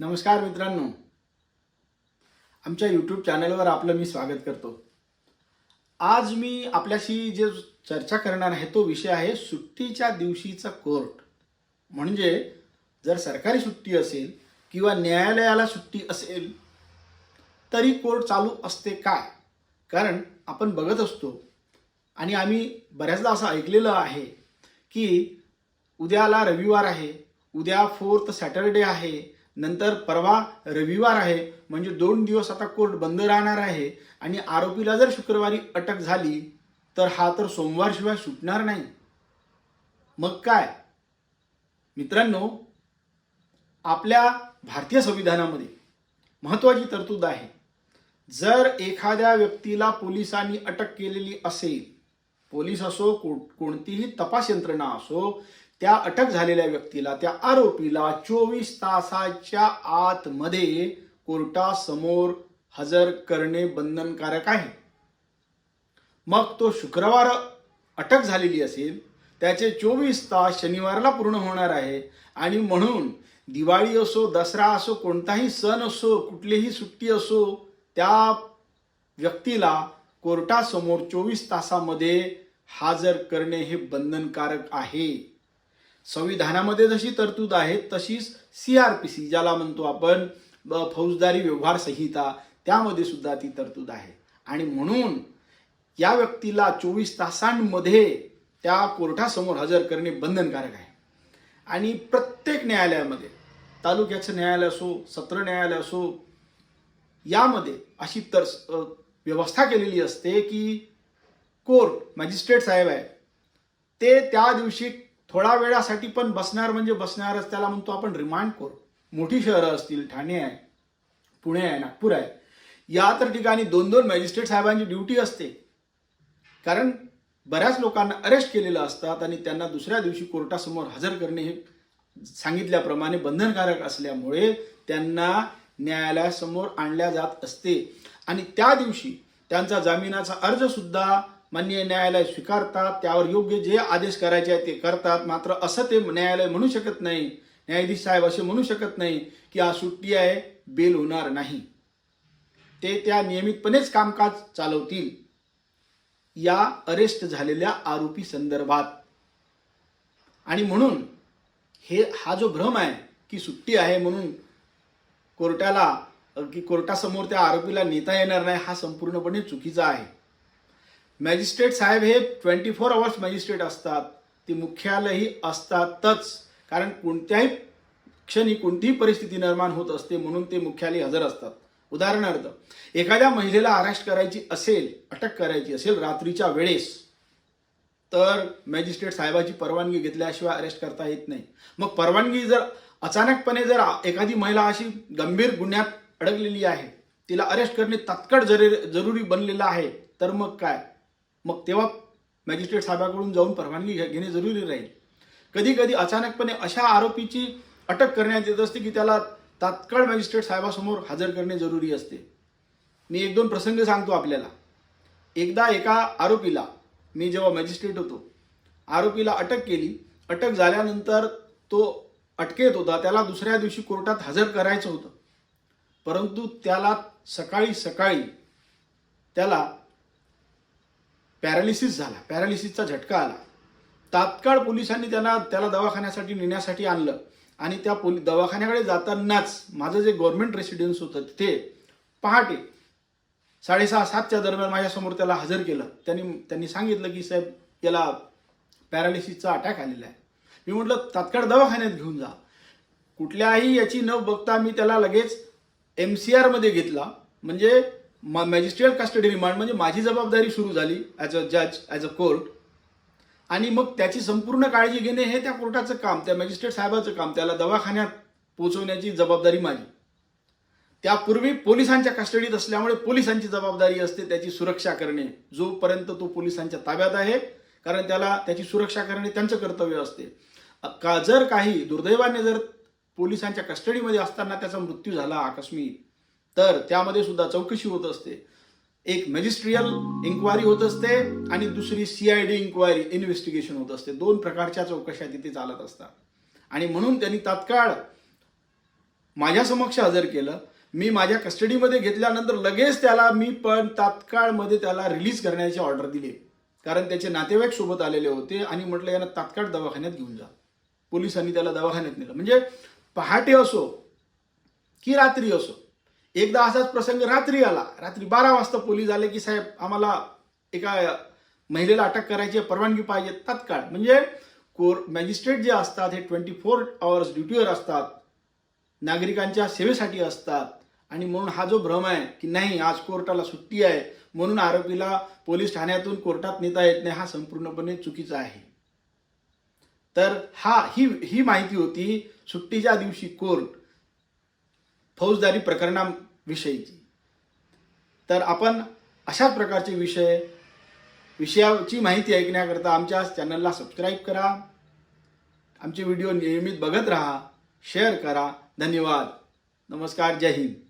नमस्कार मित्रांनो. आमच्या यूट्यूब चॅनलवर आपलं मी स्वागत करतो. आज मी आपल्याशी जे चर्चा करणार आहे तो विषय आहे सुट्टीच्या दिवशीचा कोर्ट. म्हणजे जर सरकारी सुट्टी असेल किंवा न्यायालयाला सुट्टी असेल तरी कोर्ट चालू असते काय? कारण आपण बघत असतो. आणि आम्ही बऱ्याचदा असं ऐकलेलं आहे की उद्याला रविवार आहे उद्या फोर्थ सॅटरडे आहे नंतर परवा रविवार आहे म्हणजे दोन दिवस आता कोर्ट बंद राहणार आहे आणि आरोपीला जर शुक्रवारी अटक झाली तर हा तर सोमवारशिवाय सुटणार नाही. मग काय? मित्रांनो आपल्या भारतीय संविधानामध्ये महत्त्वाची तरतूद आहे. जर एखाद्या व्यक्तीला पोलिसांनी अटक केलेली असेल पोलीस असो को कोणतीही तपास यंत्रणा असो त्या अटक झालेल्या व्यक्तीला त्या आरोपीला चोवीस तासाच्या आतमध्ये कोर्टासमोर हजर करणे बंधनकारक आहे. मग तो शुक्रवार अटक झालेली असेल त्याचे चोवीस तास शनिवारला पूर्ण होणार आहे आणि म्हणून दिवाळी असो दसरा असो कोणताही सण असो कुठलीही सुट्टी असो त्या व्यक्तीला कोर्टासमोर चोवीस तासामध्ये हजर करणे हे बंधनकारक आहे. संविधानामध्ये जशी तरतूद आहे तशीच सी आर पी सी ज्याला म्हणतो आपण फौजदारी व्यवहार संहिता त्यामध्ये सुद्धा ती तरतूद आहे. आणि म्हणून या व्यक्तीला चोवीस तासांमध्ये त्या कोर्टासमोर हजर करणे बंधनकारक आहे. आणि प्रत्येक न्यायालयामध्ये तालुक्याचं न्यायालय असो सत्र न्यायालय असो यामध्ये अशी तर व्यवस्था केलेली असते की कोर्ट मॅजिस्ट्रेट साहेब आहे ते त्या दिवशी थोडा वेळासाठी पण बसणार म्हणजे बसणारच. त्याला म्हणतो आपण रिमांड कोर. मोठी शहरं असतील ठाणे आहे पुणे आहे नागपूर आहे. या तर ठिकाणी दोन दोन मॅजिस्ट्रेट साहेबांची ड्युटी असते. कारण बऱ्याच लोकांना अरेस्ट केलेलं असतात आणि त्यांना दुसऱ्या दिवशी कोर्टासमोर हजर करणे हे सांगितल्याप्रमाणे बंधनकारक असल्यामुळे त्यांना न्यायालयासमोर आणल्या जात असते. आणि त्या दिवशी त्यांचा जामिनाचा अर्जसुद्धा माननीय न्यायालय स्वीकारतात त्यावर योग्य जे आदेश करायचे आहे ते करतात. मात्र असं ते न्यायालय म्हणू शकत नाही. न्यायाधीश साहेब असे म्हणू शकत नाही की आज सुट्टी आहे बेल होणार नाही. ते त्या नियमितपणेच कामकाज चालवतील. या अरेस्ट झालेल्या आरोपी संदर्भात. आणि म्हणून हे हा जो भ्रम आहे की सुट्टी आहे म्हणून कोर्टाला की कोर्टासमोर त्या आरोपीला नेता येणार नाही हा संपूर्णपणे चुकीचा आहे. मॅजिस्ट्रेट साहेब हे ट्वेंटी फोर आवर्स मॅजिस्ट्रेट असतात. ती मुख्यालयही असतातच. कारण कोणत्याही क्षणी कोणतीही परिस्थिती निर्माण होत असते म्हणून ते मुख्यालय हजर असतात. उदाहरणार्थ एखाद्या महिलेला अरेस्ट करायची असेल अटक करायची असेल रात्रीच्या वेळेस तर मॅजिस्ट्रेट साहेबाची परवानगी घेतल्याशिवाय अरेस्ट करता येत नाही. मग परवानगी जर अचानकपणे जर एखादी महिला अशी गंभीर गुन्ह्यात अडकलेली आहे तिला अरेस्ट करणे तात्काळ जरुरी जरुरी बनलेलं आहे तर मग काय? मग तेव्हा मॅजिस्ट्रेट साहेबाकडून जाऊन परवानगी घे- घेणे जरुरी राहील. कधी कधी अचानकपणे अशा आरोपीची अटक करण्यात येत असते की त्याला तात्काळ मॅजिस्ट्रेट साहेबासमोर हजर करणे जरुरी असते. मी एक दोन प्रसंग सांगतो आपल्याला. एकदा एका आरोपीला मी जेव्हा मॅजिस्ट्रेट होतो आरोपीला अटक केली. अटक झाल्यानंतर तो अटकेत होता. त्याला दुसऱ्या दिवशी कोर्टात हजर करायचं होतं. परंतु त्याला सकाळी सकाळी त्याला पॅरालिसिस झाला. पॅरालिसिसचा झटका आला. तात्काळ पोलिसांनी त्यांना त्याला दवाखान्यासाठी नेण्यासाठी आणलं. आणि त्या पोली दवाखान्याकडे जातानाच माझं जे गव्हर्नमेंट रेसिडेन्स होतं तिथे पहाटे साडेसहा सातच्या दरम्यान माझ्यासमोर त्याला हजर केलं. त्यांनी त्यांनी सांगितलं की साहेब याला पॅरालिसिसचा अटॅक आलेला आहे. मी म्हटलं तात्काळ दवाखान्यात घेऊन जा. कुठल्याही याची न बघता मी त्याला लगेच एम सी आरमध्ये घेतला. म्हणजे मॅजिस्ट्रियल कस्टडी रिमांड म्हणजे माझी जबाबदारी सुरू झाली ॲज अ जज ॲज अ कोर्ट आणि मग त्याची संपूर्ण काळजी घेणे हे त्या कोर्टाचं काम त्या मॅजिस्ट्रेट साहेबाचं काम त्याला दवाखान्यात पोहोचवण्याची जबाबदारी माझी. त्यापूर्वी पोलिसांच्या कस्टडीत असल्यामुळे पोलिसांची जबाबदारी असते त्याची सुरक्षा करणे. जोपर्यंत तो पोलिसांच्या ताब्यात आहे कारण त्याला त्याची सुरक्षा करणे त्यांचं कर्तव्य असते. का जर काही दुर्दैवाने जर पोलिसांच्या कस्टडीमध्ये असताना त्याचा मृत्यू झाला आकस्मिक तर त्यामध्ये सुद्धा चौकशी होत असते. एक मॅजिस्ट्रियल इन्क्वायरी होत असते आणि दुसरी सीआयडी इन्क्वायरी इन्व्हेस्टिगेशन होत असते. दोन प्रकारच्या चौकशा तिथे चालत असतात. आणि म्हणून त्यांनी तात्काळ माझ्या समक्ष हजर केलं. मी माझ्या कस्टडीमध्ये घेतल्यानंतर लगेच त्याला मी पण तात्काळमध्ये त्याला रिलीज करण्याची ऑर्डर दिली. कारण त्याचे नातेवाईक सोबत आलेले होते आणि म्हटलं यांना तात्काळ दवाखान्यात घेऊन जा. पोलिसांनी त्याला दवाखान्यात नेलं. म्हणजे पहाटे असो की रात्री असो एकदा असाच प्रसंग रात्री आला. रात्री बारा वाजता पोलीस आले की साहेब आम्हाला एका महिलेला अटक करायची परवानगी पाहिजे तात्काळ. म्हणजे कोर मॅजिस्ट्रेट जे असतात हे ट्वेंटी फोर आवर्स ड्युटीवर असतात नागरिकांच्या सेवेसाठी असतात आणि म्हणून हा जो भ्रम आहे की नाही आज कोर्टाला सुट्टी आहे म्हणून आरोपीला पोलीस ठाण्यातून कोर्टात नेता येत नाही हा संपूर्णपणे चुकीचा आहे. तर हा ही ही माहिती होती सुट्टीच्या दिवशी कोर्ट फौजदारी प्रकरणाविषयीची. तर आपण अशाच प्रकारचे विषय विषयाची माहिती ऐकण्याकरता आमच्या चॅनलला सबस्क्राईब करा. आमचे व्हिडिओ नियमित बघत राहा शेअर करा. धन्यवाद. नमस्कार. जय हिंद.